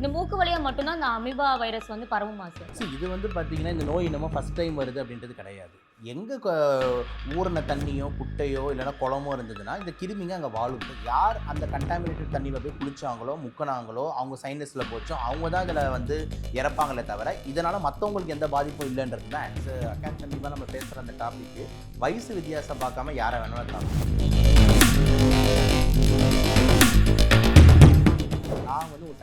இந்த மூக்கு வழியாக மட்டும்தான் இந்த அமிபா வைரஸ் வந்து பரவுமா சார் ஸோ இது வந்து பார்த்தீங்கன்னா இந்த நோய் நம்ம ஃபஸ்ட் டைம் வருது அப்படின்றது கிடையாது. எங்கே ஊறின தண்ணியோ குட்டையோ இல்லைன்னா குளமோ இருந்ததுன்னா இந்த கிருமிங்க அங்கே வாழும். யார் அந்த கண்டாமினேட்டட் தண்ணியில் போய் குளிச்சாங்களோ முக்கினாங்களோ அவங்க சைனஸில் போச்சோ அவங்க தான் இதில் வந்து இறப்பாங்களே தவிர இதனால் மற்றவங்களுக்கு எந்த பாதிப்பும் இல்லைன்றது தான் ஆன்சர் அகாடமிக்காக நம்ம பேசுகிற அந்த டாபிக்கு வயசு வித்தியாசம் பார்க்காம யாரை வேணாலும் இருக்கலாம்.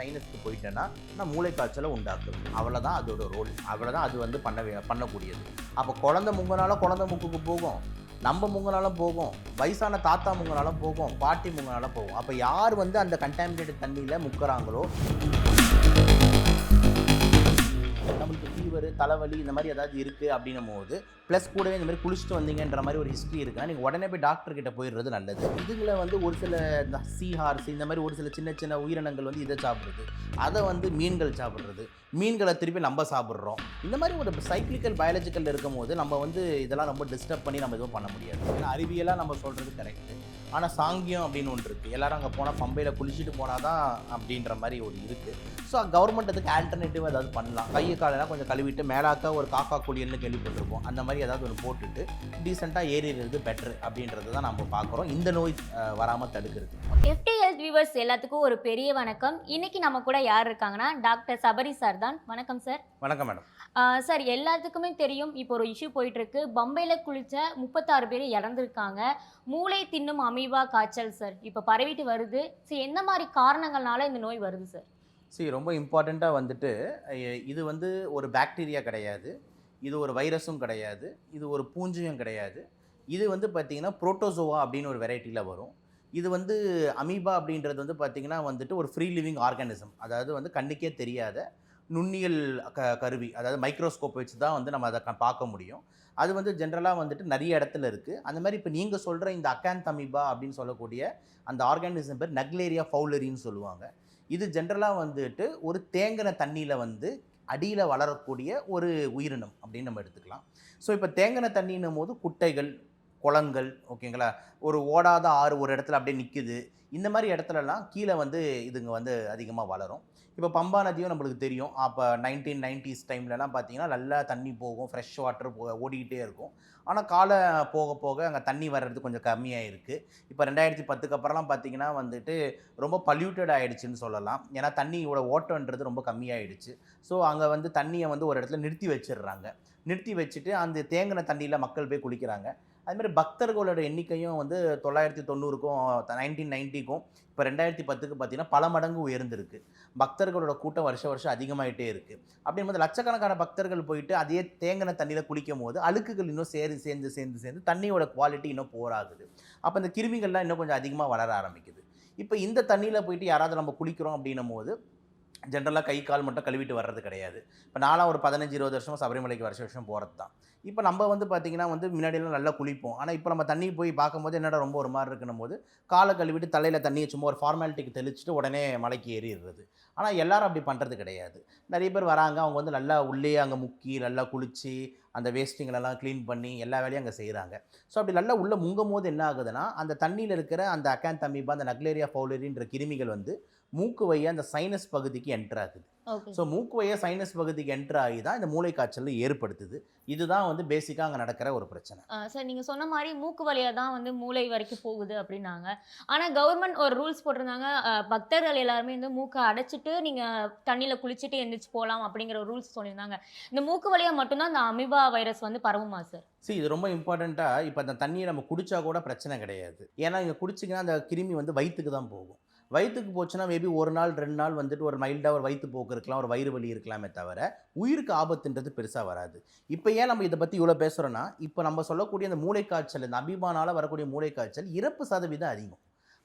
நான் சைனஸ்க்கு போயிட்டேன்னா நான் மூளைக்காய்ச்சலை உண்டாக்குவேன். அவ்வளோதான் அதோட ரோல் அவ்வளோதான் அது வந்து பண்ண பண்ணக்கூடியது. அப்போ குழந்த முங்கினாலும் குழந்த முக்குக்கு போகும். நம்ம முங்கனாலும் போகும். வயசான தாத்தா முங்கினாலும் போகும். பாட்டி முங்கனாலும் போகும். அப்போ யார் வந்து அந்த கண்டாமினேட்டட் தண்ணியில் முக்கிறாங்களோ நம்மளுக்கு ஃபீவர் தலைவலி இந்த மாதிரி ஏதாவது இருக்குது அப்படின்னும் போது ப்ளஸ் கூடவே இந்த மாதிரி குளிச்சுட்டு வந்தீங்கன்ற மாதிரி ஒரு ஹிஸ்ட்ரி இருக்குன்னா நீங்கள் உடனே போய் டாக்டர் கிட்ட போயிடுறது நல்லது. இதுங்களை வந்து ஒரு சில இந்த சீ ஹார்ஸ் இந்த மாதிரி ஒரு சில சின்ன சின்ன உயிரினங்கள் வந்து இதை சாப்பிட்றது. அதை வந்து மீன்கள் சாப்பிட்றது. மீன்களை திருப்பி நம்ம சாப்பிட்றோம். இந்த மாதிரி ஒரு சைக்கிளிக்கல் பயாலஜிக்கல் இருக்கும் போது நம்ம வந்து இதெல்லாம் ரொம்ப டிஸ்டர்ப் பண்ணி நம்ம எதுவும் பண்ண முடியாது. ஏன்னா அறிவியலாக நம்ம சொல்கிறது கரெக்டு ஆனால் சாங்கியம் அப்படின்னு ஒன்று இருக்குது எல்லாரும் அங்கே போனால் பம்பையில் குளிச்சுட்டு போனால் தான் அப்படின்ற மாதிரி ஒரு இருக்குது ஸோ கவர்மெண்ட் அதுக்கு ஆல்டர்னேட்டிவ் ஏதாவது பண்ணலாம். கையை காலெல்லாம் கொஞ்சம் கழுவிட்டு மேலாக்க ஒரு காக்கா குளியல்னு கேள்விப்பட்டிருப்போம். அந்த மாதிரி ஏதாவது ஒன்று போட்டுட்டு டீசெண்டாக ஏறிடுறது பெட்ரு அப்படின்றது தான் நம்ம பார்க்குறோம். இந்த நோய் வராமல் தடுக்கிறது. எஃப்டி ஹெல்த் வியூவர்ஸ் எல்லாத்துக்கும் ஒரு பெரிய வணக்கம். இன்னைக்கு நம்ம கூட யார் இருக்காங்கன்னா டாக்டர் சபரி சார் தான். வணக்கம் சார் வணக்கம் மேடம் சார் எல்லாத்துக்குமே தெரியும். இப்போ ஒரு இஷ்யூ போயிட்டு இருக்கு. பம்பையில் குளிச்ச முப்பத்தாறு பேர் இறந்துருக்காங்க. மூளை தின்னும் அமீபா காய்ச்சல் சார் இப்போ பரவிட்டு வருது. சரி எந்த மாதிரி காரணங்கள்னால இந்த நோய் வருது சார் சரி ரொம்ப இம்பார்ட்டண்ட்டாக வந்துட்டு இது வந்து ஒரு பாக்டீரியா கிடையாது. இது ஒரு வைரஸும் கிடையாது. இது ஒரு பூஞ்சையும் கிடையாது. இது வந்து பார்த்திங்கன்னா புரோட்டோசோவா அப்படின்னு ஒரு வெரைட்டியில் வரும். இது வந்து அமீபா அப்படின்றது வந்து பார்த்திங்கன்னா வந்துட்டு ஒரு ஃப்ரீ லிவிங் ஆர்கானிசம் அதாவது வந்து கண்ணுக்கே தெரியாத நுண்ணியல் க கருவி அதாவது மைக்ரோஸ்கோப் வச்சு தான் வந்து நம்ம அதை பார்க்க முடியும். அது வந்து ஜென்ரலாக வந்துட்டு நிறைய இடத்துல இருக்குது அந்த மாதிரி இப்போ நீங்கள் சொல்கிற இந்த அக்கான்தமிபா அப்படின்னு சொல்லக்கூடிய அந்த ஆர்கானிசம் பேர் நக்லேரியா ஃபவுலரின்னு சொல்லுவாங்க. இது ஜென்ரலாக வந்துட்டு ஒரு தேங்கின தண்ணியில் வந்து அடியில் வளரக்கூடிய ஒரு உயிரினம் அப்படின்னு நம்ம எடுத்துக்கலாம். ஸோ இப்போ தேங்கின தண்ணின்னும் போது குட்டைகள் குளங்கள் ஓகேங்களா ஒரு ஓடாத ஆறு ஒரு இடத்துல அப்படியே நிற்குது இந்த மாதிரி இடத்துலலாம் கீழே வந்து இதுங்க வந்து அதிகமாக வளரும். இப்போ பம்பா நதியும் நம்மளுக்கு தெரியும். அப்போ நைன்டீன் நைன்டிஸ் டைம்லலாம் பார்த்தீங்கன்னா நல்லா தண்ணி போகும். ஃப்ரெஷ் வாட்டர் போ ஓடிக்கிட்டே இருக்கும். ஆனால் காலம் போக போக அங்கே தண்ணி வர்றது கொஞ்சம் கம்மியாக இருக்குது இப்போ ரெண்டாயிரத்தி பத்துக்கு அப்புறம்லாம் பார்த்தீங்கன்னா வந்துட்டு ரொம்ப பல்யூட்டட் ஆகிடுச்சின்னு சொல்லலாம். ஏன்னா தண்ணியோட ஓட்டன்றது ரொம்ப கம்மியாயிடுச்சு. ஸோ அங்கே வந்து தண்ணியை வந்து ஒரு இடத்துல நிறுத்தி வச்சிடுறாங்க. நிறுத்தி வச்சுட்டு அந்த தேங்கின தண்ணியில் மக்கள் போய் குளிக்கிறாங்க. அது மாதிரி பக்தர்களோட எண்ணிக்கையும் வந்து தொள்ளாயிரத்தி தொண்ணூறுக்கும் நைன்டீன் நைன்ட்டிக்கும் இப்போ ரெண்டாயிரத்தி பத்துக்கு பார்த்தீங்கன்னா பல மடங்கு உயர்ந்திருக்கு. பக்தர்களோட கூட்டம் வருஷம் வருஷம் அதிகமாகிட்டே இருக்குது அப்படிங்கும்போது லட்சக்கணக்கான பக்தர்கள் போயிட்டு அதே தேங்கின தண்ணியில் குளிக்கும் போது அழுக்குகள் இன்னும் சேர்ந்து சேர்ந்து சேர்ந்து சேர்ந்து தண்ணியோட குவாலிட்டி இன்னும் போராகுது அப்போ இந்த கிருமிகள்லாம் இன்னும் கொஞ்சம் அதிகமாக வளர ஆரம்பிக்குது. இப்போ இந்த தண்ணியில் போயிட்டு யாராவது நம்ம குளிக்கிறோம் அப்படின்னும் போது ஜென்ரலாக கை கால் மட்டும் கழுவிட்டு வர்றது கிடையாது. இப்போ நான்லாம் ஒரு பதினஞ்சு இருபது வருஷமாக சபரிமலைக்கு வருஷ வருஷம் போகிறது தான் இப்போ நம்ம வந்து பார்த்திங்கன்னா வந்து முன்னாடியெல்லாம் நல்லா குளிப்போம். ஆனால் இப்போ நம்ம தண்ணி போய் பார்க்கும்போது என்னடா ரொம்ப ஒரு மாதிரி இருக்கணும் போது காலை கழுவிட்டு தலையில் தண்ணியை சும்மா ஒரு ஃபார்மாலிட்டிக்கு தெளிச்சுட்டு உடனே மலைக்கு ஏறிடுறது. ஆனால் எல்லாரும் அப்படி பண்ணுறது கிடையாது. நிறைய பேர் வராங்க அவங்க வந்து நல்லா உள்ளே அங்கே முக்கி நல்லா குளித்து அந்த வேஸ்டிங்களெல்லாம் க்ளீன் பண்ணி எல்லா வேலையும் அங்கே செய்கிறாங்க ஸோ அப்படி நல்லா உள்ளே முங்கும் போது என்ன ஆகுதுன்னா அந்த தண்ணியில் இருக்கிற அந்த அக்கான் தம்பிப்பா அந்த நக்லேரியா பவுலரின்ற கிருமிகள் வந்து மூக்கு வழியா அந்த சைனஸ் பகுதிக்கு என்டர் ஆகுது. ஸோ மூக்கு வழியா சைனஸ் பகுதிக்கு என்டர் ஆகி தான் இந்த மூளைக்காய்ச்சல் ஏற்படுத்துது. இதுதான் வந்து பேசிக்காக அங்கே நடக்கிற ஒரு பிரச்சனை. சார் நீங்கள் சொன்ன மாதிரி மூக்கு வழியாக தான் வந்து மூளை வரைக்கும் போகுது அப்படின்னாங்க. ஆனால் கவர்மெண்ட் ஒரு ரூல்ஸ் போட்டிருந்தாங்க. பக்தர்கள் எல்லாருமே வந்து மூக்கை அடைச்சிட்டு நீங்கள் தண்ணியில் குளிச்சுட்டு எந்திரிச்சு போகலாம் அப்படிங்கிற ஒரு ரூல்ஸ் சொல்லியிருந்தாங்க. இந்த மூக்கு வழியாக மட்டும்தான் இந்த அமிபா வைரஸ் வந்து பரவுமா சார் see இது ரொம்ப இம்பார்ட்டண்ட்டாக இப்போ அந்த தண்ணியை நம்ம குடிச்சா கூட பிரச்சனை கிடையாது. ஏன்னா இங்கே குடிச்சிங்கன்னா அந்த கிருமி வந்து வயிற்றுக்கு தான் போகும். வயிற்றுக்கு போச்சுன்னா மேபி ஒரு நாள் ரெண்டு நாள் வந்துட்டு ஒரு மைல்டாக ஒரு வயிற்று போக்கு இருக்கலாம் ஒரு வயிறு வலி இருக்கலாமே தவிர உயிருக்கு ஆபத்துன்றது பெருசாக வராது. இப்போ ஏன் நம்ம இதை பற்றி இவ்வளோ பேசுகிறோன்னா இப்போ நம்ம சொல்லக்கூடிய அந்த மூளைக்காய்ச்சல் இந்த அபிமானால் வரக்கூடிய மூளைக்காய்ச்சல் இறப்பு சதவீதம் அதிகம்.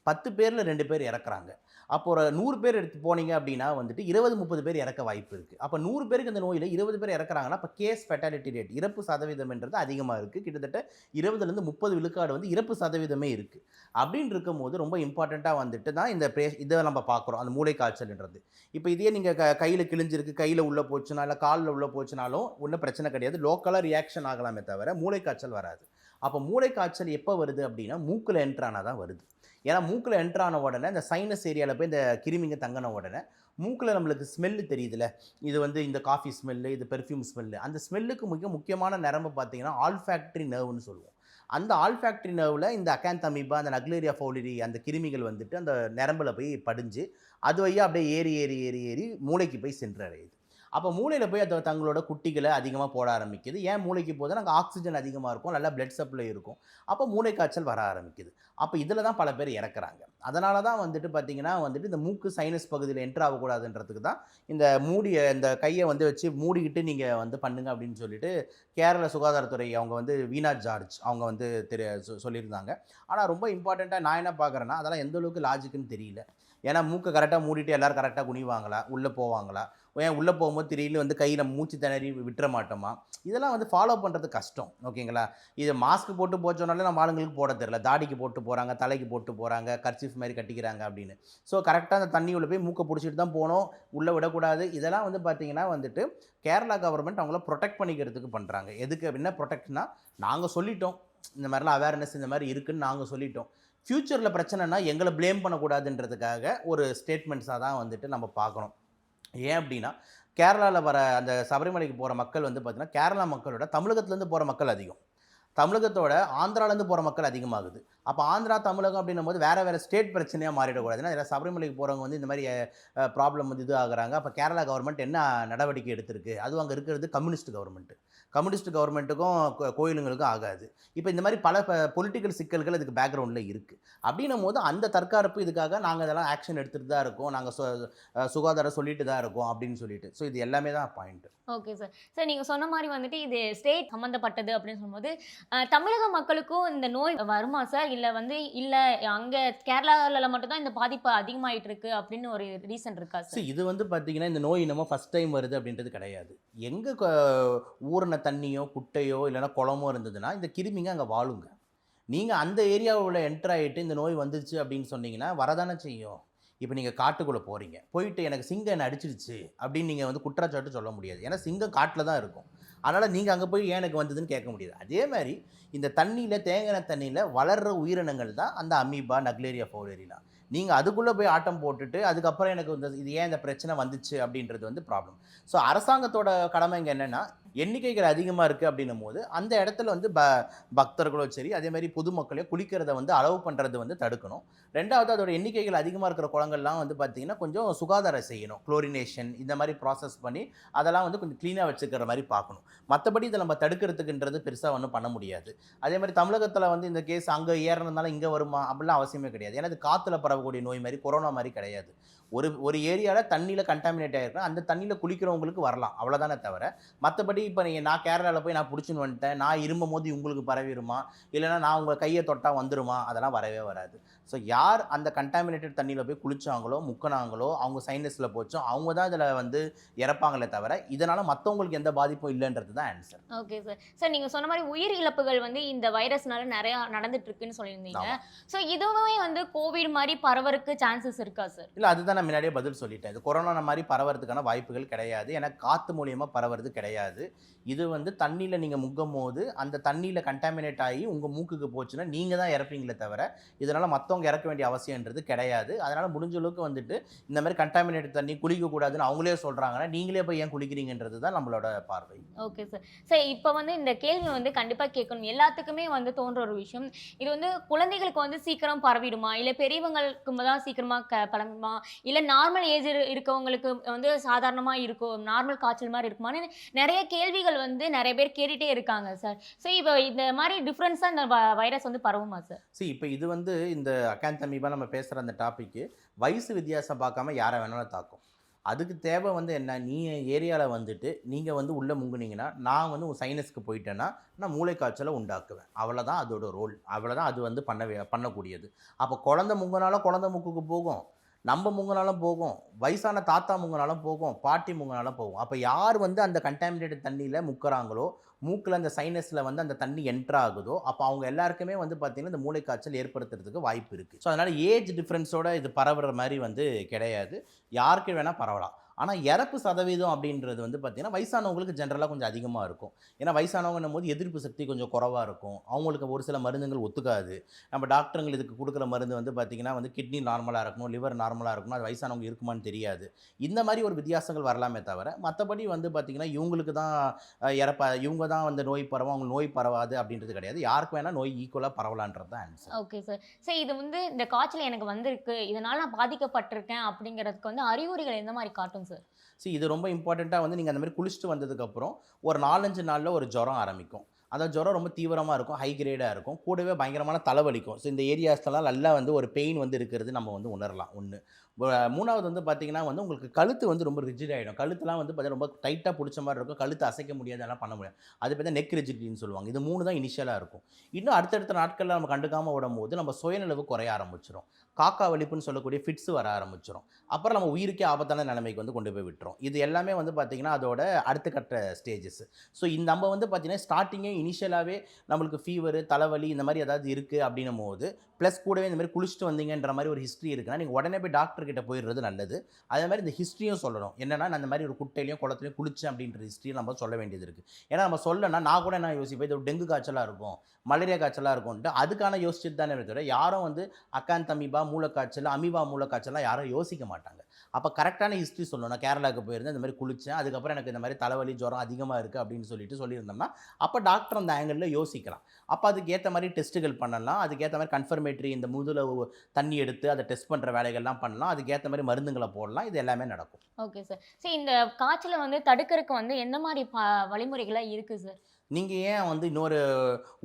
பத்து பேரில் ரெண்டு பேர் இறக்குறாங்க. அப்போ ஒரு நூறு பேர் எடுத்து போனீங்க அப்படின்னா வந்துட்டு இருபது முப்பது பேர் இறக்க வாய்ப்பு இருக்குது அப்போ நூறு பேருக்கு இந்த நோயில் இருபது பேர் இறக்குறாங்கன்னா அப்போ கேஸ் ஃபெட்டாலிட்டி ரேட் இறப்பு சதவீதம்ன்றது அதிகமாக இருக்குது கிட்டத்தட்ட இருபதுலேருந்து முப்பது விழுக்காடு வந்து இறப்பு சதவீதமே இருக்குது அப்படின்னு இருக்கும்போது ரொம்ப இம்பார்ட்டண்ட்டாக வந்துட்டு தான் இந்த பிரே இதை நம்ம பார்க்குறோம் அந்த மூளை காய்ச்சல்ன்றது. இப்போ இதே நீங்கள் க கையில் கிழிஞ்சிருக்கு கையில் உள்ளே போச்சுனா இல்லை காலில் உள்ளே போச்சுனாலும் ஒன்றும் பிரச்சனை கிடையாது. லோக்கலாக ரியாக்ஷன் ஆகலாமே தவிர மூளை காய்ச்சல் வராது. அப்போ மூளை காய்ச்சல் எப்போ வருது அப்படின்னா மூக்கில் என்ட்ரானா தான் வருது. ஏன்னா மூக்கில் என்ட்ரான ஆன உடனே இந்த சைனஸ் ஏரியாவில் போய் இந்த கிருமிங்க தங்கின உடனே மூக்கில் நம்மளுக்கு ஸ்மெல்லு தெரியுதுல இது வந்து இந்த காஃபி ஸ்மெல்லு இது பெர்ஃப்யூம் ஸ்மெல்லு அந்த ஸ்மெல்லுக்கு மிக முக்கியமான நரம்பு பார்த்தீங்கன்னா ஆல்ஃபேக்ட்ரி நர்வ்னு சொல்லுவோம். அந்த ஆல்ஃபேக்ட்ரி நர்வில் இந்த அகாந்தமீபா அந்த நக்லேரியா ஃபோலிரி அந்த கிருமிகள் வந்துட்டு அந்த நரம்பில் போய் படிஞ்சு அது வழியாக அப்படியே ஏறி ஏறி ஏறி ஏறி மூளைக்கு போய் சென்றடையுது அப்போ மூளையில் போய் அது தங்களோட குட்டிகளை அதிகமாக போட ஆரம்பிக்குது. ஏன் மூளைக்கு போது அங்கே ஆக்சிஜன் அதிகமாக இருக்கும் நல்லா பிளட் சப்ளை இருக்கும். அப்போ மூளை காய்ச்சல் வர ஆரம்பிக்குது. அப்போ இதில் தான் பல பேர் இறக்குறாங்க. அதனால தான் வந்துட்டு பார்த்தீங்கன்னா வந்துட்டு இந்த மூக்கு சைனஸ் பகுதியில் என்ட்ரு ஆகக்கூடாதுன்றதுக்கு தான் இந்த மூடிய இந்த கையை வந்து வச்சு மூடிக்கிட்டு நீங்கள் வந்து பண்ணுங்க அப்படின்னு சொல்லிட்டு கேரள சுகாதாரத்துறை அவங்க வந்து வீணா ஜார்ஜ் அவங்க வந்து தெரிய சொ- சொல்லியிருந்தாங்க. ஆனால் ரொம்ப இம்பார்ட்டண்ட்டாக நான் என்ன பார்க்குறேன்னா அதெல்லாம் எந்த அளவுக்கு லாஜிக்குன்னு தெரியல. ஏன்னா மூக்கை கரெக்டாக மூடிட்டு எல்லோரும் கரெக்டாக குனிவாங்களா? உள்ளே போவாங்களா? ஏன் உள்ளே போகும்போது திடீர்னு வந்து கையில் மூச்சு திணறி விட்டுற மாட்டோமா இதெல்லாம் வந்து ஃபாலோ பண்ணுறது கஷ்டம். ஓகேங்களா? இது மாஸ்க் போட்டு போச்சோனாலே நம்ம ஆளுங்களுக்கு போட தெரில தாடிக்கு போட்டு போகிறாங்க தலைக்கு போட்டு போகிறாங்க கர்ச்சிஃப் மாதிரி கட்டிக்கிறாங்க அப்படின்னு. ஸோ கரெக்டாக அந்த தண்ணி உள்ளே போய் மூக்கை பிடிச்சிட்டு தான் போகணும். உள்ளே விடக்கூடாது. இதெல்லாம் வந்து பார்த்திங்கன்னா வந்துட்டு கேரளா கவர்மெண்ட் அவங்கள ப்ரொடெக்ட் பண்ணிக்கிறதுக்கு பண்ணுறாங்க எதுக்கு அப்படின்னா ப்ரொடெக்ட்னா நாங்கள் சொல்லிட்டோம். இந்த மாதிரிலாம் அவேர்னஸ் இந்த மாதிரி இருக்குன்னு நாங்கள் சொல்லிட்டோம். ஃப்யூச்சரில் பிரச்சனைனா எங்களை ப்ளேம் பண்ணக்கூடாதுன்றதுக்காக ஒரு ஸ்டேட்மெண்ட்ஸாக தான் வந்துட்டு நம்ம பார்க்கணும். ஏன் அப்படின்னா கேரளாவில் வர அந்த சபரிமலைக்கு போகிற மக்கள் வந்து பார்த்திங்கன்னா கேரளா மக்களோட தமிழகத்துலேருந்து போகிற மக்கள் அதிகம். தமிழகத்தோட ஆந்திராலேருந்து போகிற மக்கள் அதிகமாகுது. அப்போ ஆந்திரா தமிழகம் அப்படின்னும் போது வேறு வேறு ஸ்டேட் பிரச்சனையாக மாறிடக்கூடாது. ஏன்னா இதில் சபரிமலைக்கு போகிறவங்க வந்து இந்த மாதிரி ப்ராப்ளம் வந்து இது ஆகுறாங்க. அப்போ கேரளா கவர்மெண்ட் என்ன நடவடிக்கை எடுத்திருக்கு? அதுவும் அங்கே இருக்கிறது கம்யூனிஸ்ட் கவர்மெண்ட்டு கம்யூனிஸ்ட் கவர்மெண்ட்டுக்கும் கோயிலுங்களுக்கும் ஆகாது. இப்போ இந்த மாதிரி பல பொலிட்டிக்கல் சிக்கல்கள் இதுக்கு பேக்ரவுண்டில் இருக்குது அப்படின்னும் போது அந்த தற்காப்பு இதுக்காக நாங்கள் இதெல்லாம் ஆக்ஷன் எடுத்துகிட்டு தான் இருக்கோம். நாங்கள் சு சுகாதாரம் சொல்லிட்டு தான் இருக்கோம் அப்படின்னு சொல்லிட்டு. ஸோ இது எல்லாமே தான் பாயிண்ட் ஓகே சார் சார் நீங்கள் சொன்ன மாதிரி வந்துட்டு இது ஸ்டேட் சம்மந்தப்பட்டது அப்படின்னு சொல்லும்போது தமிழக மக்களுக்கும் இந்த நோய் வருமா சார் இல்லை வந்து இல்லை அங்கே கேரளாவில் மட்டும்தான் இந்த பாதிப்பு அதிகமாயிட்டு இருக்கு அப்படின்னு ஒரு ரீசன் இருக்கா சார் இது வந்து பார்த்தீங்கன்னா இந்த நோய் நம்ம ஃபஸ்ட் டைம் வருது அப்படின்றது கிடையாது. எங்கே ஊறின தண்ணியோ குட்டையோ இல்லைன்னா குளமோ இருந்ததுன்னா இந்த கிருமிங்க அங்கே வாழுங்க. நீங்கள் அந்த ஏரியாவில் என்டர் ஆகிட்டு இந்த நோய் வந்துருச்சு அப்படின்னு சொன்னீங்கன்னா வரதானே செய்யும். இப்போ நீங்கள் காட்டுக்குள்ளே போகிறீங்க போயிட்டு எனக்கு சிங்கம் என்னை அடிச்சிருச்சு அப்படின்னு நீங்கள் வந்து குற்றச்சாட்டு சொல்ல முடியாது. ஏன்னா சிங்கம் காட்டில் தான் இருக்கும். அதனால் நீங்கள் அங்கே போய் ஏன் எனக்கு வந்ததுன்னு கேட்க முடியாது. அதே மாதிரி இந்த தண்ணியில் தேங்கின தண்ணியில் வளர்கிற உயிரினங்கள் தான் அந்த அமீபா நக்லேரியா ஃபோலேரிலாம் நீங்கள் அதுக்குள்ளே போய் ஆட்டம் போட்டுட்டு அதுக்கப்புறம் எனக்கு இந்த இது ஏன் இந்த பிரச்சனை வந்துச்சு அப்படின்றது வந்து ப்ராப்ளம் ஸோ அரசாங்கத்தோட கடமை இங்கே என்னென்னா எண்ணிக்கைகள் அதிகமாக இருக்குது அப்படின்னும் போது அந்த இடத்துல வந்து ப பக்தர்களோ சரி அதே மாதிரி குளிக்கிறத வந்து அளவு பண்ணுறது வந்து தடுக்கணும். ரெண்டாவது அதோட எண்ணிக்கைகள் அதிகமாக இருக்கிற குளங்கள்லாம் வந்து பார்த்திங்கன்னா கொஞ்சம் சுகாதாரம் செய்யணும். குளோரினேஷன் இந்த மாதிரி ப்ராசஸ் பண்ணி அதெல்லாம் வந்து கொஞ்சம் க்ளீனாக வச்சுக்கிற மாதிரி பார்க்கணும். மற்றபடி இதை நம்ம தடுக்கிறதுக்குன்றது பெருசாக ஒன்றும் பண்ண முடியாது. அதே மாதிரி தமிழகத்தில் வந்து இந்த கேஸ் அங்கே ஏறினதுனால இங்கே வருமா? அப்படிலாம் அவசியமே கிடையாது. ஏன்னா அது காற்றுல பரவக்கூடிய நோய் மாதிரி கொரோனா மாதிரி கிடையாது. ஒரு ஒரு ஏரியாவில் தண்ணியில் கண்டாமினேட் ஆகிருக்கும் அந்த தண்ணியில் குளிக்கிறவங்களுக்கு வரலாம். அவ்வளோதானே தவிர மற்றபடி இப்போ நீங்கள் நான் கேரளாவில் போய் நான் பிடிச்சின்னு வந்துட்டேன் நான் இருமும் போது உங்களுக்கு பரவிடுமா இல்லைன்னா நான் உங்கள் கையை தொட்டால் வந்துருமா? அதெல்லாம் வரவே வராது. ஸோ யார் அந்த கண்டாமினேட்டட் தண்ணியில் போய் குளிச்சாங்களோ முக்கினாங்களோ அவங்க சைனஸில் போச்சோ அவங்க தான் இதில் வந்து இறப்பாங்களே தவிர இதனால் மற்றவங்களுக்கு எந்த பாதிப்பும் இல்லைன்றது தான் ஆன்சர் ஓகே சார் சார் நீங்கள் சொன்ன மாதிரி உயிர் இழப்புகள் வந்து இந்த வைரஸ்னால நிறையா நடந்துட்டு இருக்குன்னு சொல்லியிருந்தீங்க ஸோ இதுவுமே வந்து கோவிட் மாதிரி பரவறதுக்கு சான்சஸ் இருக்கா சார் இல்லை அதுதான் நான் முன்னாடியே பதில் சொல்லிட்டேன். இது கொரோனா மாதிரி பரவறதுக்கான வாய்ப்புகள் கிடையாது. ஏன்னா காற்று மூலியமாக பரவுறது கிடையாது. இது வந்து தண்ணியில் நீங்கள் முங்கும் போது அந்த தண்ணியில் கண்டாமினேட் ஆகி உங்கள் மூக்குக்கு போச்சுன்னா நீங்கள் தான் இறப்பீங்களே தவிர இதனால் மற்றவங்க இறக்க வேண்டிய அவசியன்றது கிடையாது. அதனால் முடிஞ்ச அளவுக்கு வந்துட்டு இந்த மாதிரி கண்டாமினேட் தண்ணி குளிக்கக்கூடாதுன்னு அவங்களே சொல்கிறாங்கன்னா நீங்களே போய் ஏன் குளிக்கிறீங்கன்றது தான் நம்மளோட பார்வை. ஓகே சார் சார் இப்போ வந்து இந்த கேள்வி வந்து கண்டிப்பாக கேட்கணும். எல்லாத்துக்குமே வந்து தோன்ற ஒரு விஷயம். இது வந்து குழந்தைகளுக்கு வந்து சீக்கிரம் பரவிடுமா? இல்லை பெரியவங்களுக்கு தான் சீக்கிரமாக க பரவுமா இல்லை நார்மல் ஏஜ் இருக்கவங்களுக்கு வந்து சாதாரணமாக இருக்கும் நார்மல் காய்ச்சல் மாதிரி இருக்குமான்னு நிறைய கேள்விகள் வந்து நிறைய பேர் கேட்டுகிட்டே இருக்காங்க சார் ஸோ இப்போ இந்த மாதிரி டிஃப்ரென்ஸாக இந்த வைரஸ் வந்து பரவுமா சார் see இப்போ இது வந்து இந்த அகாந்தமீபா நம்ம பேசுகிற அந்த டாப்பிக்கு வயசு வித்தியாசம் பார்க்காம யாரை வேணாலும் தாக்கும். அதுக்கு தேவை வந்து என்ன? நீ ஏரியாவில் வந்துட்டு நீங்கள் வந்து உள்ளே முங்குனீங்கன்னா நான் வந்து உன் சைனஸ்க்கு போயிட்டேன்னா நான் மூளை காய்ச்சலை உண்டாக்குவேன். அவ்வளோதான் அதோட ரோல் அவ்வளோதான் அது வந்து பண்ண பண்ணக்கூடியது. அப்போ குழந்தை முங்கினாலும் குழந்தை முக்குக்கு போகும். நம்ம முங்கினாலும் போகும். வயசான தாத்தா முங்கினாலும் போகும். பாட்டி முங்கினாலும் போகும். அப்போ யார் வந்து அந்த கண்டாமினேட்டட் தண்ணியில் முக்கிறாங்களோ மூக்கில் அந்த சைனஸில் வந்து அந்த தண்ணி என்ட்ரு ஆகுதோ அப்போ அவங்க எல்லாருக்குமே வந்து பார்த்திங்கன்னா இந்த மூளைக்காய்ச்சல் ஏற்படுத்துறதுக்கு வாய்ப்பு இருக்குது ஸோ அதனால் ஏஜ் டிஃப்ரென்ஸோட இது பரவுற மாதிரி வந்து கிடையாது. யாருக்கு வேணால் பரவலாம். ஆனால் இறப்பு சதவீதம் அப்படின்றது வந்து பார்த்திங்கன்னா வயசானவங்களுக்கு ஜென்ரலாக கொஞ்சம் அதிகமாக இருக்கும். ஏன்னா வயசானவங்கன்னும் போது எதிர்ப்பு சக்தி கொஞ்சம் குறவாக இருக்கும். அவங்களுக்கு ஒரு சில மருந்துகள் ஒத்துக்காது. நம்ம டாக்டருங்கள் இதுக்கு கொடுக்குற மருந்து வந்து பார்த்திங்கன்னா வந்து கிட்னி நார்மலாக இருக்கணும் லிவர் நார்மலாக இருக்கணும் அது வயசானவங்க இருக்குமான்னு தெரியாது. இந்த மாதிரி ஒரு வித்தியாசங்கள் வரலாமே தவிர மற்றபடி வந்து பார்த்திங்கன்னா இவங்களுக்கு தான் இறப்ப இவங்க தான் வந்து நோய் பரவும் அவங்க நோய் பரவாது அப்படின்றது கிடையாது. யாருக்கு வேணால் நோய் ஈக்குவலாக பரவலான்றது தான் ஆன்சர் ஓகே சார் சரி இது வந்து இந்த காய்ச்சல் எனக்கு வந்திருக்கு. இதனால் நான் பாதிக்கப்பட்டிருக்கேன் அப்படிங்கிறதுக்கு வந்து அறிகுறிகள் எந்த மாதிரி காட்டும் சார் சரி. இது ரொம்ப இம்பார்ட்டண்ட்டாக வந்து நீங்கள் அந்த மாதிரி குளிச்சுட்டு வந்ததுக்கப்புறம் ஒரு நாலஞ்சு நாளில் ஒரு ஜுரம் ஆரம்பிக்கும். அந்த ஜுரம் ரொம்ப தீவிரமாக இருக்கும் ஹை கிரேடாக இருக்கும். கூடவே பயங்கரமான தலைவலிக்கும். ஸோ இந்த ஏரியாஸ்லாம் நல்லா வந்து ஒரு பெயின் வந்து இருக்கிறது நம்ம வந்து உணரலாம். ஒன்று மூணாவது வந்து பார்த்தீங்கன்னா வந்து உங்களுக்கு கழுத்து வந்து ரொம்ப ரிஜிட் ஆகிடும் கழுத்துலாம் வந்து பார்த்தீங்கன்னா ரொம்ப டைட்டாக பிடிச்ச மாதிரி இருக்கும். கழுத்து அசைக்க முடியாது அதெல்லாம் பண்ண முடியாது. அது பார்த்தா நெக் ரிஜிடின்னு சொல்லுவாங்க. இது மூணு தான் இனிஷியலாக இருக்கும். இன்னும் அடுத்தடுத்த நாட்களில் நம்ம கண்டுக்காமல் விடும்போது நம்ம சுயநலவு குறைய ஆரம்பிச்சிடும் காக்கா வலிப்புன்னு சொல்லக்கூடிய ஃபிட்ஸ் வர ஆரம்பிச்சிடும் அப்புறம் நம்ம உயிருக்கே ஆபத்தான நிலைமைக்கு வந்து கொண்டு போய் விட்டுரும். இது எல்லாமே வந்து பார்த்திங்கன்னா அதோட அடுத்த கட்ட ஸ்டேஜஸ் ஸோ இந்த நம்ம வந்து பார்த்திங்கன்னா ஸ்டார்டிங்கே இனிஷியலாகவே நம்மளுக்கு ஃபீவர் தலைவலி இந்த மாதிரி ஏதாவது இருக்குது அப்படின்னும் போது ப்ளஸ் கூடவே இந்த மாதிரி குளிச்சுட்டு வந்தீங்கன்ற மாதிரி ஒரு ஹிஸ்ட்ரி இருக்குன்னா நீங்கள் உடனே போய் டாக்டர் கிட்ட போயிடுறது நல்லது. அதே மாதிரி இந்த ஹிஸ்ட்ரியும் சொல்லணும். என்னென்னா அந்த இந்த மாதிரி ஒரு குட்டையிலையும் குளத்துலையும் குளிச்சேன் அப்படின்ற ஹிஸ்ட்ரியும் நம்ம சொல்ல வேண்டியது இருக்குது ஏன்னா நம்ம சொல்லனா நான் கூட என்ன யோசிப்பேன்? இது ஒரு டெங்கு காய்ச்சலாக இருக்கும் மலேரியா காய்ச்சலாக இருக்கும்ட்டு அதுக்கான யோசிச்சுட்டு தானே தவிர யாரும் வந்து அக்கான் தமீபா மூளைக்காய்ச்சல் அமீபா மூளைக்காய்ச்சல்லாம் யாரும் யோசிக்க மாட்டாங்க. அப்போ கரெக்டான ஹிஸ்ட்ரி சொல்லணும். நான் கேரளாவுக்கு போயிருந்தேன் இந்த மாதிரி குளித்தேன் அதுக்கப்புறம் எனக்கு இந்த மாதிரி தலைவலி ஜுரம் அதிகமாக இருக்குது அப்படின்னு சொல்லிட்டு சொல்லியிருந்தோம்னா அப்போ டாக்டர் அந்த ஆங்கிளில் யோசிக்கலாம். அப்போ அதுக்கு ஏற்ற மாதிரி டெஸ்ட்டுகள் பண்ணலாம். அதுக்கேற்ற மாதிரி கன்ஃபர்மேட்டரி இந்த முதுல தண்ணி எடுத்து அதை டெஸ்ட் பண்ணுற வேலைகள்லாம் பண்ணலாம். அதுக்கேற்ற மாதிரி மருந்துங்களை போடலாம். இது எல்லாமே நடக்கும். ஓகே சார் சரி இந்த காய்ச்சலை வந்து தடுக்கிறதுக்கு வந்து எந்த மாதிரி ப வழிமுறைகளாக இருக்குது சார் நீங்கள் ஏன் வந்து இன்னொரு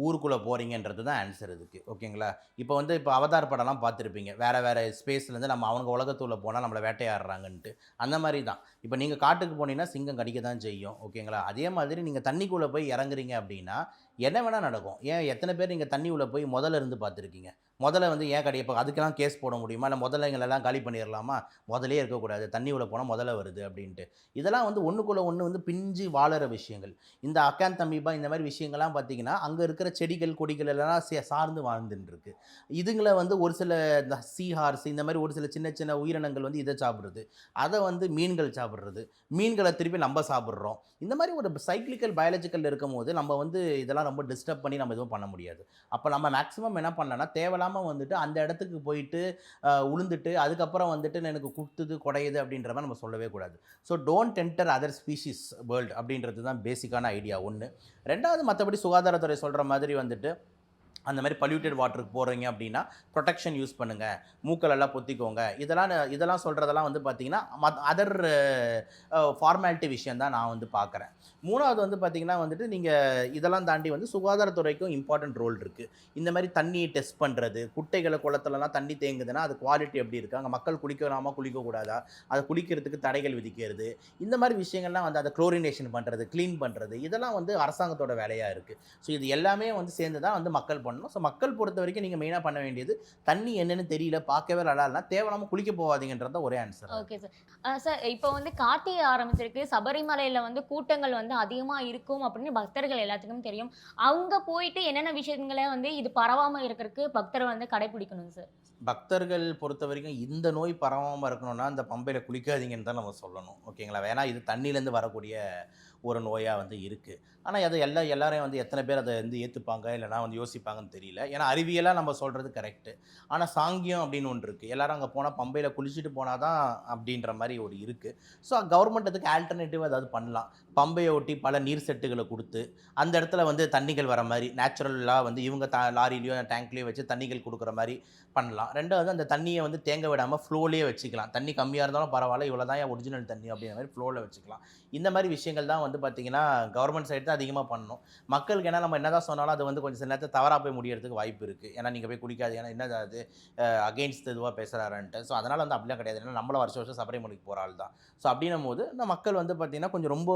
ஊருக்குள்ளே போகிறீங்கன்றது தான் ஆன்சர் இதுக்கு ஓகேங்களா? இப்போ வந்து இப்போ அவதார் படம்லாம் பார்த்துருப்பீங்க. வேறு வேறு ஸ்பேஸ்லேருந்து நம்ம அவங்க உலகத்துள்ள போனால் நம்மளை வேட்டையாடுறாங்கன்ட்டு. அந்த மாதிரி தான் இப்போ நீங்கள் காட்டுக்கு போனீங்கன்னா சிங்கம் கடிக்க தான் செய்யும் ஓகேங்களா? அதே மாதிரி நீங்கள் தண்ணிக்குள்ளே போய் இறங்குறீங்க அப்படின்னா என்ன வேணால் நடக்கும். ஏன் எத்தனை பேர் நீங்கள் தண்ணி உள்ளே போய் முதல்ல இருந்து பார்த்துருக்கீங்க? முதல்ல வந்து ஏன் கடி இப்போ அதுக்கெல்லாம் கேஸ் போட முடியுமா? இல்லை முதல்ல எங்களெல்லாம் காலி பண்ணிடலாமா முதலே இருக்கக்கூடாது தண்ணி உள்ளே போனால் முதல்ல வருது அப்படின்ட்டு. இதெல்லாம் வந்து ஒன்றுக்குள்ளே ஒன்று வந்து பிஞ்சு வாழற விஷயங்கள். இந்த அக்கான் தம்பிப்பா இந்த மாதிரி விஷயங்கள்லாம் பார்த்தீங்கன்னா அங்கே இருக்கிற செடிகள் கொடிகள் எல்லாம் சே- சார்ந்து வாழ்ந்துட்டுருக்கு. இதுங்களை வந்து ஒரு சில இந்த சீஹார்ஸ் இந்த மாதிரி ஒரு சில சின்ன சின்ன உயிரினங்கள் வந்து இதை சாப்பிட்றது. அதை வந்து மீன்கள் சாப்பிட்றது. மீன்களை திருப்பி நம்ம சாப்பிட்றோம். இந்த மாதிரி ஒரு சைக்கிளிக்கல் பயாலஜிக்கல் இருக்கும் போது நம்ம வந்து இதெல்லாம் ரொம்ப டிஸ்டர்ப் பண்ணி நம்ம எதுவும் பண்ண முடியாது. அப்போ நம்ம மேக்ஸிமம் என்ன பண்ணலாம் தேவையில்லாமல் வந்துட்டு அந்த இடத்துக்கு போயிட்டு உளுந்துட்டு அதுக்கப்புறம் வந்துட்டு எனக்கு குத்துது குடையுது அப்படின்ற மாதிரி நம்ம சொல்லவே கூடாது. So don't enter other species world அப்படின்றது தான் பேசிக்கான ஐடியா ஒன்று ரெண்டாவது மற்றபடி சுகாதாரத்துறை சொல்கிற மாதிரி வந்துட்டு அந்த மாதிரி பல்யூட்டட் வாட்டருக்கு போகிறீங்க அப்படின்னா ப்ரொடெக்ஷன் யூஸ் பண்ணுங்கள் மூக்களெல்லாம் பொத்திக்கோங்க. இதெல்லாம் இதெல்லாம் சொல்கிறதெல்லாம் வந்து பார்த்தீங்கன்னா மத் அதர் ஃபார்மாலிட்டி விஷயம் தான் நான் வந்து பார்க்குறேன் மூணாவது வந்து பார்த்தீங்கன்னா வந்துட்டு நீங்கள் இதெல்லாம் தாண்டி வந்து சுகாதாரத்துறைக்கும் இம்பார்ட்டண்ட் ரோல் இருக்குது இந்த மாதிரி தண்ணியை டெஸ்ட் பண்ணுறது குட்டைகளை குளத்துலலாம் தண்ணி தேங்குதுன்னா அது குவாலிட்டி எப்படி இருக்குது அங்கே மக்கள் குளிக்கலாமா குளிக்கக்கூடாதா அதை குளிக்கிறதுக்கு தடைகள் விதிக்கிறது. இந்த மாதிரி விஷயங்கள்லாம் வந்து அதை குளோரினேஷன் பண்ணுறது க்ளீன் பண்ணுறது இதெல்லாம் வந்து அரசாங்கத்தோட வேலையாக இருக்குது ஸோ இது எல்லாமே வந்து சேர்ந்து தான் வந்து மக்கள் பண்ணணும். ஸோ மக்கள் பொறுத்த வரைக்கும் நீங்கள் மெயினாக பண்ண வேண்டியது தண்ணி என்னன்னு தெரியல பார்க்கவே நல்லா தேவையில்லாமல் குளிக்க போகாதீங்கன்றது ஒரே ஆன்சர் ஓகே சார் சார் இப்போ வந்து கார்த்திகை ஆரம்பிச்சிருக்கு. சபரிமலையில் வந்து கூட்டங்கள் வந்து அதிகமாக இருக்கும் அப்படின்னு பக்தர்கள் எல்லாத்துக்கும் தெரியும். அவங்க போயிட்டு என்னென்ன விஷயங்களை வந்து இது பரவாமல் இருக்கிறதுக்கு பக்தர் வந்து கடைபிடிக்கணும் சார் பக்தர்கள் பொறுத்த வரைக்கும் இந்த நோய் பரவாமல் இருக்கணும்னா இந்த பம்பையில் குளிக்காதீங்கன்னு தான் நம்ம சொல்லணும். ஓகேங்களா வேணா இது தண்ணியிலேருந்து வரக்கூடிய ஒரு நோயாக வந்து இருக்குது ஆனால் அதை எல்லா எல்லாரையும் வந்து எத்தனை பேர் அதை வந்து ஏற்றுப்பாங்க இல்லைனா வந்து யோசிப்பாங்கன்னு தெரியல. ஏன்னா அறிவியலாக நம்ம சொல்கிறது கரெக்டு ஆனால் சாங்கியம் அப்படின்னு ஒன்று இருக்குது எல்லாரும் அங்கே போனால் பம்பையில் குளிச்சுட்டு போனால் தான் அப்படின்ற மாதிரி ஒரு இருக்குது ஸோ கவர்மெண்ட் அதுக்கு ஆல்டர்னேட்டிவ் ஏதாவது பண்ணலாம். பம்பையை ஒட்டி பல நீர் செட்டுகளை கொடுத்து அந்த இடத்துல வந்து தண்ணிகள் வர மாதிரி நேச்சுரலாக வந்து இவங்க த லாரிலையோ டேங்க்லேயோ வச்சு தண்ணிகள் கொடுக்குற மாதிரி பண்ணலாம். ரெண்டாவது அந்த தண்ணியை வந்து தேங்க விடாமல் ஃப்ளோலேயே வச்சுக்கலாம். தண்ணி கம்மியாக இருந்தாலும் பரவாயில்ல இவ்வளோ தான் ஒரிஜினல் தண்ணி அப்படிங்கிற மாதிரி ஃப்ளோவில் வச்சுக்கலாம். இந்த மாதிரி விஷயங்கள் தான் வந்து பார்த்திங்கன்னா கவர்மெண்ட் சைடு தான் அதிகமாக பண்ணணும். மக்களுக்கு என்ன நம்ம என்ன தான் சொன்னாலும் அது வந்து கொஞ்சம் சில நேரத்தில் தவறாக போய் முடியறதுக்கு வாய்ப்பு இருக்குது ஏன்னா நீங்கள் போய் குடிக்காது ஏன்னா என்ன அது அகெயின்ஸ்ட் இதுவாக பேசுகிறாருன்ட்டு ஸோ அதனால் வந்து அப்படிலாம் கிடையாது. ஏன்னா நம்மள வருஷம் வருஷம் சபரிமலைக்கு போகிற ஆள் தான். ஸோ அப்படின்னும் போது இந்த மக்கள் வந்து பார்த்திங்கன்னா கொஞ்சம் ரொம்ப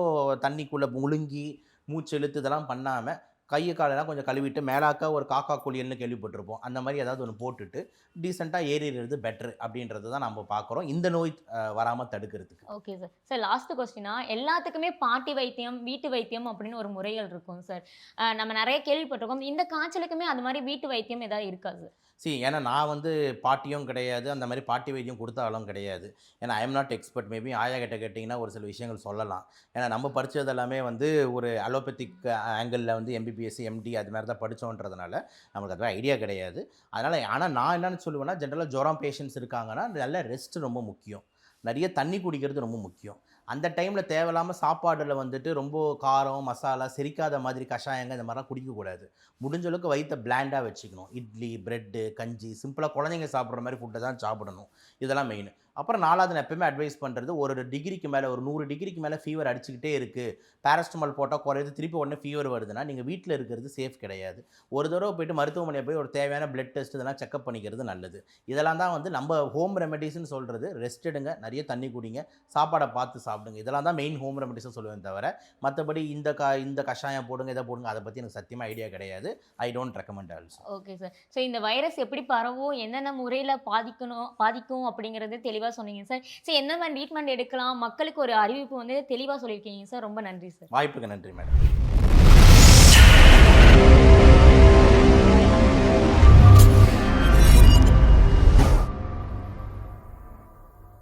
தண்ணிக்குள்ளே முழுங்கி மூச்சு இழுத்து இதெல்லாம் பண்ணாமல் கையை காலெல்லாம் கொஞ்சம் கழுவிட்டு மேலாக்க ஒரு காக்கா குளியல்னு கேள்விப்பட்டிருப்போம். அந்த மாதிரி ஏதாவது ஒன்று போட்டுட்டு டீசெண்டாக ஏறிடுறது பெட்ரு அப்படின்றது தான் நம்ம பார்க்குறோம். இந்த நோய் வராமல் தடுக்கிறதுக்கு. ஓகே சார் சார் லாஸ்ட் கொஸ்டினா எல்லாத்துக்குமே பாட்டி வைத்தியம் வீட்டு வைத்தியம் அப்படின்னு ஒரு முறைகள் இருக்கும் சார் நம்ம நிறைய கேள்விப்பட்டிருக்கோம். இந்த காய்ச்சலுக்குமே அது மாதிரி வீட்டு வைத்தியம் ஏதாவது இருக்காது சி ஏன்னா நான் வந்து பாட்டியும் கிடையாது. அந்த மாதிரி பாட்டி வைத்தியம் கொடுத்தாலும் கிடையாது. ஏன்னா I am not expert maybe ஆயா கிட்ட கேட்டிங்கன்னா ஒரு சில விஷயங்கள் சொல்லலாம். ஏன்னா நம்ம படித்தது எல்லாமே வந்து ஒரு அலோபதிக் ஆங்கிளில் வந்து எம்பிபிஎஸ் எம்டி அது மாதிரி தான் படித்தோன்றதுனால நம்மளுக்கு அது ஐடியா கிடையாது. அதனால் ஆனால் நான் என்னென்னு சொல்லுவேன்னா ஜென்ரலாக ஜுரம் பேஷண்ட்ஸ் இருக்காங்கன்னா நல்ல ரெஸ்ட் ரொம்ப முக்கியம். நிறைய தண்ணி குடிக்கிறது ரொம்ப முக்கியம். அந்த டைமில் தேவையில்லாமல் சாப்பாடில் வந்துட்டு ரொம்ப காரம் மசாலா செரிக்காத மாதிரி கஷாயங்க இந்த மாதிரிலாம் குடிக்கக்கூடாது முடிஞ்ச அளவுக்கு வயிற்ற பிளாண்டாக வச்சுக்கணும். இட்லி பிரெட்டு கஞ்சி சிம்பிளாக குழந்தைங்க சாப்பிட்ற மாதிரி ஃபுட்டை தான் சாப்பிடணும். இதெல்லாம் மெயின் அப்புறம் நாலாவது நான் எப்பவுமே அட்வைஸ் பண்ணுறது ஒரு டிகிரிக்கு மேலே ஒரு நூறு டிகிரிக்கு மேலே ஃபீவர் அடிச்சுக்கிட்டே இருக்குது பேரஸ்டமால் போட்டால் குறையுது திருப்பி உடனே ஃபீவர் வருதுன்னா நீங்கள் வீட்டில் இருக்கிறது சேஃப் கிடையாது. ஒரு தடவை போயிட்டு மருத்துவமனையை போய் ஒரு தேவையான பிளட் டெஸ்ட் இதெல்லாம் செக்அப் பண்ணிக்கிறது நல்லது. இதெல்லாம் தான் வந்து நம்ம ஹோம் ரெமெடிஸ்னு சொல்கிறது ரெஸ்ட் எடுங்க நிறைய தண்ணி குடிங்க சாப்பாடை பார்த்து சாப்பிடுங்க. இதெல்லாம் தான் மெயின் ஹோம் ரெமெடிஸ்னு சொல்லுவேன் தவிர மற்றபடி இந்த க இந்த கஷாயம் போடுங்க இதை போடுங்க அதை பற்றி எனக்கு சத்தியமாக ஐடியா கிடையாது. I don't recommend also okay sir so இந்த வைரஸ் எப்படி பரவும் என்னென்ன முறையில் பாதிக்கணும் பாதிக்கும் அப்படிங்கிறது தெளிவாக சொன்னீங்க சார். சார் என்ன மாதிரி ட்ரீட்மெண்ட் எடுக்கலாம்? மக்களுக்கு ஒரு அறிவிப்பு வந்து தெளிவாக சொல்லியிருக்கீங்க சார். ரொம்ப நன்றி சார். வாய்ப்புக்கு நன்றி மேடம்